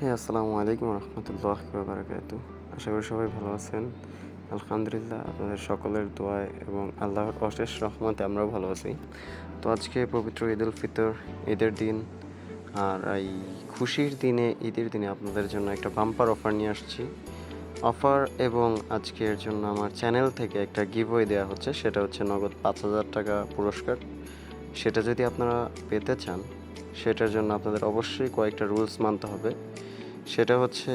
হ্যাঁ আসসালামু আলাইকুম রহমতুল্লাহ বারাকাত আশা করি সবাই ভালো আছেন। আলহামদুলিল্লাহ, আপনাদের সকলের দোয়ায় এবং আল্লাহর অশেষ রহমতে আমরাও ভালো আছি। তো আজকে পবিত্র ঈদ উল ফিতর, ঈদের দিন। আর এই খুশির দিনে, ঈদের দিনে আপনাদের জন্য একটা বাম্পার অফার নিয়ে আসছি। অফার এবং আজকের জন্য আমার চ্যানেল থেকে একটা গিভওয়ে দেওয়া হচ্ছে, সেটা হচ্ছে নগদ পাঁচ হাজার টাকা পুরস্কার। সেটা যদি আপনারা পেতে চান, সেটার জন্য আপনাদের অবশ্যই কয়েকটা রুলস মানতে হবে। সেটা হচ্ছে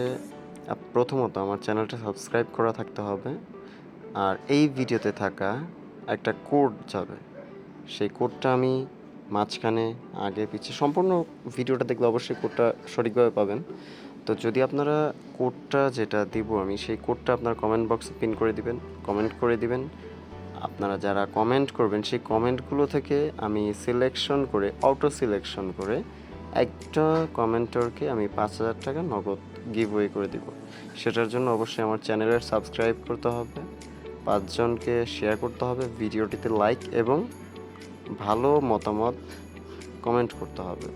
প্রথমত আমার চ্যানেলটা সাবস্ক্রাইব করা থাকতে হবে। আর এই ভিডিওতে থাকা একটা কোড যাবে। সেই কোডটা আমি মাঝখানে, আগে পিছিয়ে সম্পূর্ণ ভিডিওটা দেখলে অবশ্যই কোডটা সঠিকভাবে পাবেন। তো যদি আপনারা কোডটা যেটা দিব আমি, সেই কোডটা আপনার কমেন্ট বক্সে পিন করে দিবেন কমেন্ট করে দিবেন। আপনারা যারা কমেন্ট করবেন, সেই কমেন্টগুলো থেকে আমি সিলেকশন করে অটো সিলেকশন করে একটা কমেন্টরকে আমি পাঁচ হাজার টাকা নগদ গিভ গিভওয়ে করে দিব। সেটার জন্য অবশ্যই আমার চ্যানেলের সাবস্ক্রাইব করতে হবে, পাঁচজনকে শেয়ার করতে হবে, ভিডিওটিতে লাইক এবং ভালো মতামত কমেন্ট করতে হবে।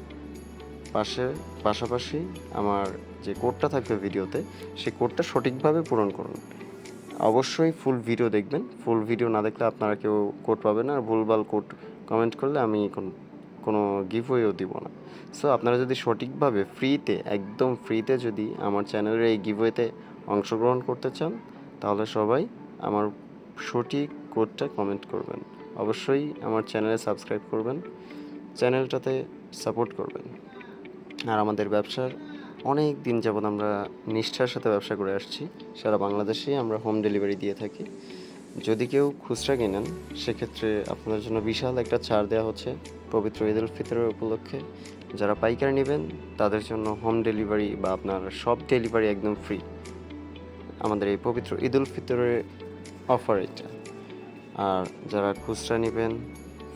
পাশে, পাশাপাশি আমার যে কোডটা থাকবে ভিডিওতে সেই কোডটা সঠিকভাবে পূরণ করুন। অবশ্যই ফুল ভিডিও দেখবেন। ফুল ভিডিও না দেখলে আপনারা কেউ কোড পাবেন আর ভুলভাল কোড কমেন্ট করলে আমি কোন- কোনো গিভওয়েও দিব না। সো আপনারা যদি সঠিকভাবে ফ্রিতে একদম ফ্রিতে যদি আমার চ্যানেলের এই গিভওয়েতে অংশগ্রহণ করতে চান, তাহলে সবাই আমার সঠিক কোডটা কমেন্ট করবেন। অবশ্যই আমার চ্যানেলে সাবস্ক্রাইব করবেন চ্যানেলটাতে সাপোর্ট করবেন। আর আমাদের ব্যবসার অনেক দিন যাবৎ আমরা নিষ্ঠার সাথে ব্যবসা করে আসছি। সারা বাংলাদেশে আমরা হোম ডেলিভারি দিয়ে থাকি। যদি কেউ খুচরা কিনেন, সেক্ষেত্রে আপনাদের জন্য বিশাল একটা ছাড় দেওয়া হচ্ছে পবিত্র ঈদ উল ফিতরের উপলক্ষে। যারা পাইকারি নেবেন, তাদের জন্য হোম ডেলিভারি বা আপনার সব ডেলিভারি একদম ফ্রি। আমাদের এই পবিত্র ঈদ উল ফিতরের অফার এটা। আর যারা খুচরা নেবেন,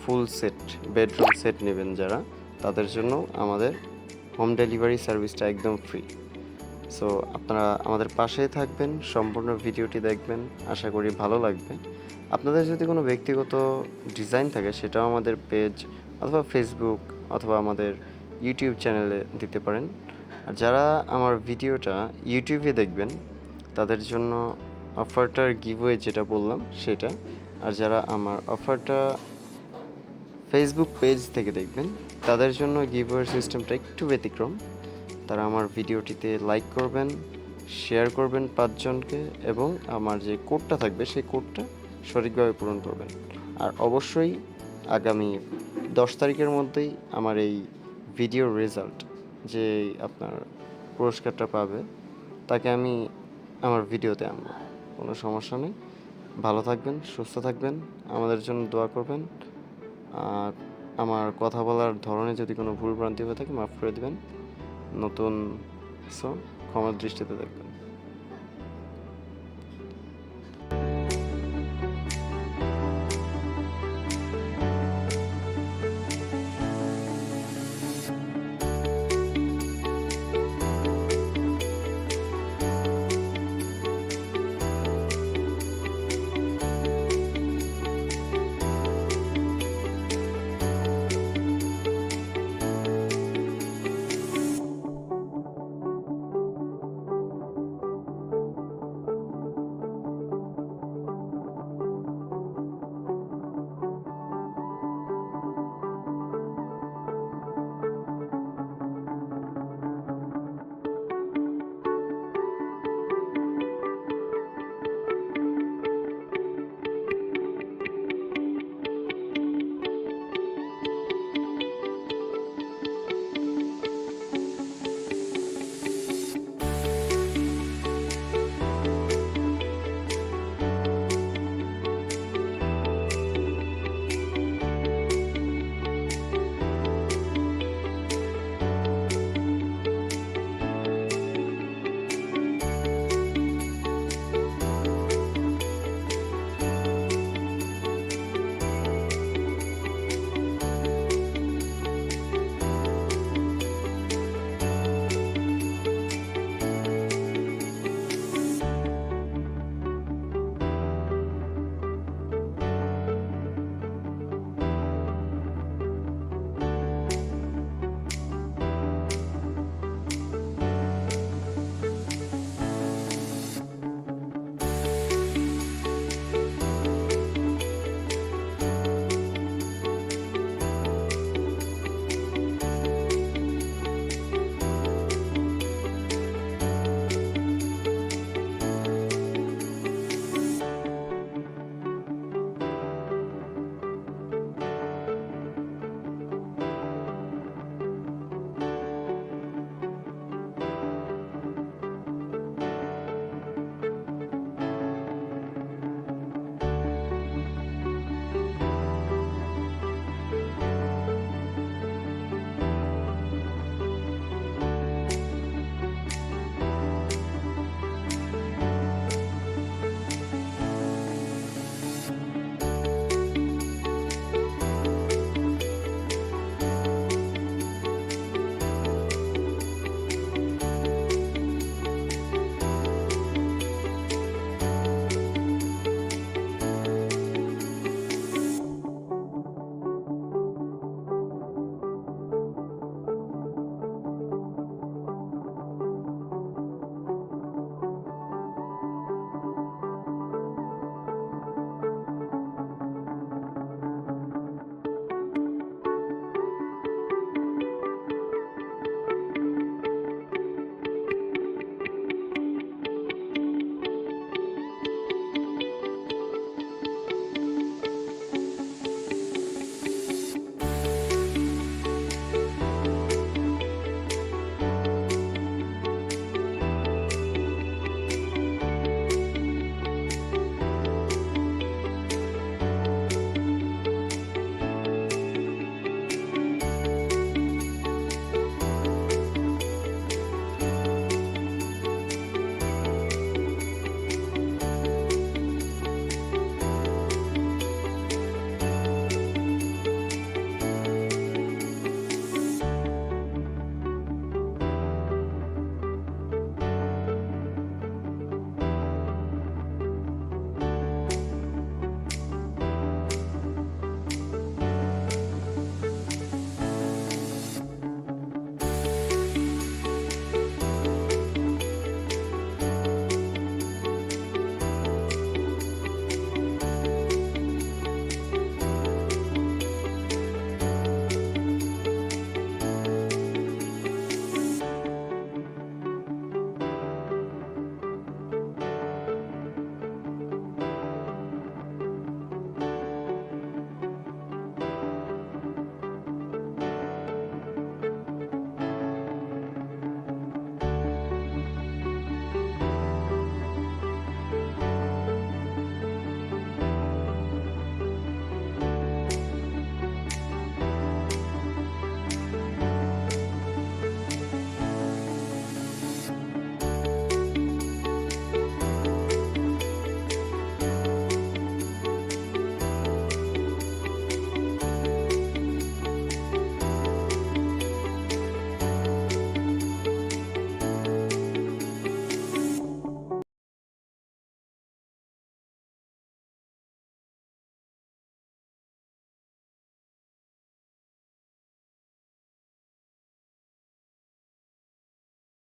ফুল সেট, বেডরুম সেট নেবেন যারা, তাদের জন্য আমাদের হোম ডেলিভারি সার্ভিসটা একদম ফ্রি। সো আপনারা আমাদের পাশেই থাকবেন, সম্পূর্ণ ভিডিওটি দেখবেন, আশা করি ভালো লাগবে। আপনাদের যদি কোনো ব্যক্তিগত ডিজাইন থাকে, সেটাও আমাদের পেজ অথবা ফেসবুক অথবা আমাদের ইউটিউব চ্যানেলে দিতে পারেন। আর যারা আমার ভিডিওটা ইউটিউবে দেখবেন, তাদের জন্য অফারটার গিভওয়ে যেটা বললাম, সেটা। আর যারা আমার অফারটা ফেসবুক পেজ থেকে দেখবেন, তাদের জন্য গিভওয়ের সিস্টেমটা একটু ব্যতিক্রম। তারা আমার ভিডিওটিতে লাইক করবেন শেয়ার করবেন পাঁচজনকে এবং আমার যে কোডটা থাকবে সেই কোডটা সঠিকভাবে পূরণ করবেন। আর অবশ্যই আগামী দশ তারিখের মধ্যেই আমার এই ভিডিওর রেজাল্ট যে আপনার পুরস্কারটা পাবে, তাকে আমি আমার ভিডিওতে আনব। কোনো সমস্যা নেই। ভালো থাকবেন, সুস্থ থাকবেন, আমাদের জন্য দোয়া করবেন। আর আমার কথা বলার ধরনে যদি কোনো ভুল ভ্রান্তি হয়ে থাকে, মাফ করে দেবেন। নতুন সো ক্ষমার দৃষ্টিতে দেখবেন।